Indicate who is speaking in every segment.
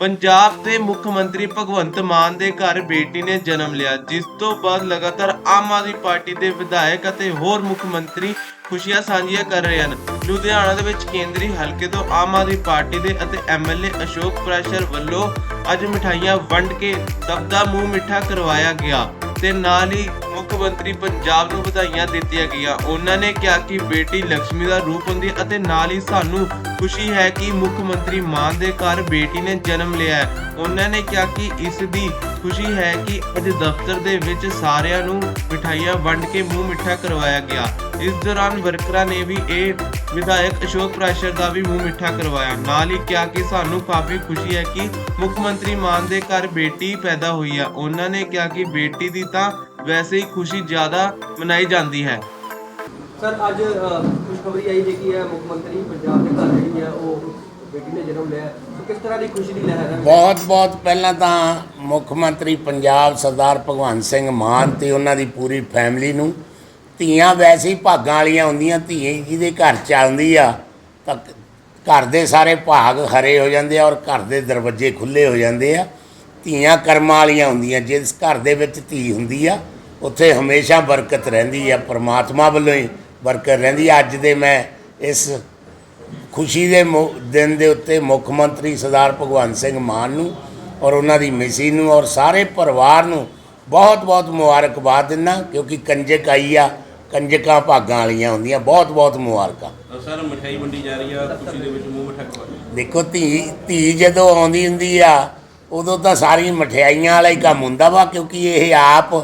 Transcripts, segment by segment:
Speaker 1: ਪੰਜਾਬ ਦੇ ਮੁੱਖ ਮੰਤਰੀ ਭਗਵੰਤ ਮਾਨ ਦੇ ਘਰ ਬੇਟੀ ਨੇ ਜਨਮ ਲਿਆ, ਜਿਸ ਤੋਂ ਬਾਅਦ ਲਗਾਤਾਰ ਆਮ ਆਦਮੀ ਪਾਰਟੀ ਦੇ ਵਿਧਾਇਕ ਅਤੇ ਹੋਰ ਮੁੱਖ ਮੰਤਰੀ ਖੁਸ਼ੀਆਂ ਸਾਂਝੀਆਂ ਕਰ ਰਹੇ ਹਨ। ਲੁਧਿਆਣਾ ਦੇ ਵਿੱਚ ਕੇਂਦਰੀ ਹਲਕੇ ਤੋਂ ਆਮ ਆਦਮੀ ਪਾਰਟੀ ਦੇ ਅਤੇ ਐਮਐਲਏ ਅਸ਼ੋਕ ਪ੍ਰੈਸ਼ਰ ਵੱਲੋਂ ਅੱਜ ਮਿਠਾਈਆਂ ਵੰਡ ਕੇ ਸਭ ਦਾ ਮੂੰਹ ਮਿੱਠਾ ਕਰਵਾਇਆ ਗਿਆ ਤੇ ਨਾਲ ਹੀ ਮੁੱਖ ਮੰਤਰੀ ਪੰਜਾਬ ਨੂੰ ਵਧਾਈਆਂ ਦਿੱਤੀਆਂ ਗਈਆਂ। ਉਹਨਾਂ ਨੇ ਕਿਹਾ ਕਿ ਬੇਟੀ ਲక్ష్ਮੀ ਦਾ ਰੂਪ ਹੁੰਦੀ ਅਤੇ ਨਾਲ ਹੀ ਸਾਨੂੰ ਖੁਸ਼ੀ ਹੈ ਕਿ ਮੁੱਖ ਮੰਤਰੀ ਮਾਨ ਦੇ ਘਰ ਬੇਟੀ ਨੇ ਜਨਮ ਲਿਆ ਹੈ। ਉਹਨਾਂ ਨੇ ਕਿਹਾ ਕਿ ਇਸ ਦੀ ਖੁਸ਼ੀ ਹੈ ਕਿ ਅੱਜ ਦਫ਼ਤਰ ਦੇ ਵਿੱਚ ਸਾਰਿਆਂ ਨੂੰ ਮਿਠਾਈਆਂ ਵੰਡ ਕੇ ਮੂੰਹ ਮਿੱਠਾ ਕਰਵਾਇਆ ਗਿਆ। ਇਸ ਦੌਰਾਨ ਵਰਕਰਾਂ ਨੇ ਵੀ ਇਹ ਵਿਧਾਇਕ ਅਸ਼ੋਕ ਪ੍ਰਾਸ਼ਰ ਦਾ ਵੀ ਮੂੰਹ ਮਿੱਠਾ ਕਰਵਾਇਆ। ਨਾਲ ਹੀ ਕਿਹਾ ਕਿ ਸਾਨੂੰ ਕਾਫੀ ਖੁਸ਼ੀ ਹੈ ਕਿ ਮੁੱਖ ਮੰਤਰੀ ਮਾਨ ਦੇ ਘਰ ਬੇਟੀ ਪੈਦਾ ਹੋਈ ਹੈ। ਉਹਨਾਂ ਨੇ ਕਿਹਾ ਕਿ ਬੇਟੀ ਦੀ ਤਾਂ ਵੈਸੇ ਹੀ ਖੁਸ਼ੀ ਜ਼ਿਆਦਾ ਮਨਾਈ ਜਾਂਦੀ ਹੈ।
Speaker 2: ਸਰ ਅੱਜ ਖੁਸ਼ਖਬਰੀ ਆਈ ਜੇ ਕਿ ਹੈ ਮੁੱਖ ਮੰਤਰੀ ਪੰਜਾਬ ਦੇ ਘਰ ਜਿਹੜੀ ਹੈ ਉਹ ਬੇਟੀ ਨੇ ਜਨਮ ਲਿਆ। ਹੈ। ਸੋ ਕਿਸ ਤਰ੍ਹਾਂ ਦੀ ਖੁਸ਼ੀ ਦੀ ਲਹਿਰ ਹੈ?
Speaker 3: ਬਹੁਤ ਬਹੁਤ ਪਹਿਲਾਂ ਤਾਂ ਮੁੱਖ ਮੰਤਰੀ ਪੰਜਾਬ ਸਰਦਾਰ ਭਗਵੰਤ ਸਿੰਘ ਮਾਨ ਤੇ ਉਹਨਾਂ ਦੀ ਪੂਰੀ ਫੈਮਿਲੀ ਨੂੰ ਧੀਆਂ ਵੈਸੇ ਹੀ ਭਾਗਾਂ ਵਾਲੀਆਂ ਹੁੰਦੀਆਂ ਧੀ ਜਿਹਦੇ ਘਰ ਚੱਲਦੀ ਆ ਤਾਂ ਘਰ ਦੇ ਸਾਰੇ ਭਾਗ ਹਰੇ ਹੋ ਜਾਂਦੇ ਆ ਔਰ ਘਰ ਦੇ ਦਰਵਾਜ਼ੇ ਖੁੱਲੇ ਹੋ ਜਾਂਦੇ ਆ। ਧੀਆਂ ਕਰਮਾਂ ਵਾਲੀਆਂ ਹੁੰਦੀਆਂ ਜਿਸ ਘਰ ਦੇ ਵਿੱਚ ਧੀ ਹੁੰਦੀ ਆ ਉੱਥੇ ਹਮੇਸ਼ਾ ਬਰਕਤ ਰਹਿੰਦੀ ਆ ਪ੍ਰਮਾਤਮਾ ਵੱਲੋਂ ਹੀ ਬਰਕਤ ਰਹਿੰਦੀ ਆ। ਅੱਜ ਦੇ ਮੈਂ ਇਸ ਖੁਸ਼ੀ ਦੇ ਦਿਨ ਦੇ ਉੱਤੇ ਮੁੱਖ ਮੰਤਰੀ ਸਰਦਾਰ ਭਗਵੰਤ ਸਿੰਘ ਮਾਨ ਨੂੰ ਔਰ ਉਹਨਾਂ ਦੀ ਮਿਸੀ ਨੂੰ ਔਰ ਸਾਰੇ ਪਰਿਵਾਰ ਨੂੰ ਬਹੁਤ ਬਹੁਤ ਮੁਬਾਰਕਬਾਦ ਦਿੰਦਾ ਕਿਉਂਕਿ ਕੰਜਕ ਆਈ ਆ ਕੰਜਕਾਂ ਭਾਗਾਂ ਵਾਲੀਆਂ ਹੁੰਦੀਆਂ ਬਹੁਤ ਬਹੁਤ ਮੁਬਾਰਕਾਂ
Speaker 4: ਸਰ ਮਠਿਆਈ ਵੰਡੀ ਜਾ ਰਹੀ ਆ ਖੁਸ਼ੀ ਦੇ ਵਿੱਚ ਮੂੰਹ ਮਿੱਠਾ
Speaker 3: ਦੇਖੋ ਧੀ ਧੀ ਜਦੋਂ ਆਉਂਦੀ ਹੁੰਦੀ ਆ ਉਦੋਂ ਤਾਂ ਸਾਰੀ ਮਠਿਆਈਆਂ ਵਾਲਾ ਹੀ ਕੰਮ ਹੁੰਦਾ ਵਾ ਕਿਉਂਕਿ ਇਹ ਆਪ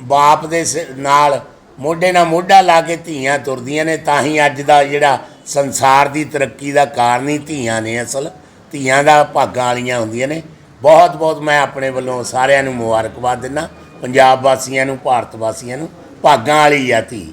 Speaker 3: ਬਾਪ ਦੇ ਸ- ਨਾਲ ਮੋਢੇ ਨਾਲ ਮੋਢਾ ਲਾ ਕੇ ਧੀਆਂ ਤੁਰਦੀਆਂ ਨੇ, ਤਾਂ ਹੀ ਅੱਜ ਦਾ ਜਿਹੜਾ ਸੰਸਾਰ ਦੀ ਤਰੱਕੀ ਦਾ ਕਾਰਨ ਹੀ ਧੀਆਂ ਨੇ ਅਸਲ। ਧੀਆਂ ਦਾ ਭਾਗਾਂ ਵਾਲੀਆਂ ਹੁੰਦੀਆਂ ਨੇ। ਬਹੁਤ ਬਹੁਤ ਮੈਂ ਆਪਣੇ ਵੱਲੋਂ ਸਾਰਿਆਂ ਨੂੰ ਮੁਬਾਰਕਬਾਦ ਦਿੰਦਾ। ਪੰਜਾਬ ਵਾਸੀਆਂ ਨੂੰ, ਭਾਰਤ ਵਾਸੀਆਂ ਨੂੰ, ਭਾਗਾਂ ਵਾਲੀ ਆ ਧੀ।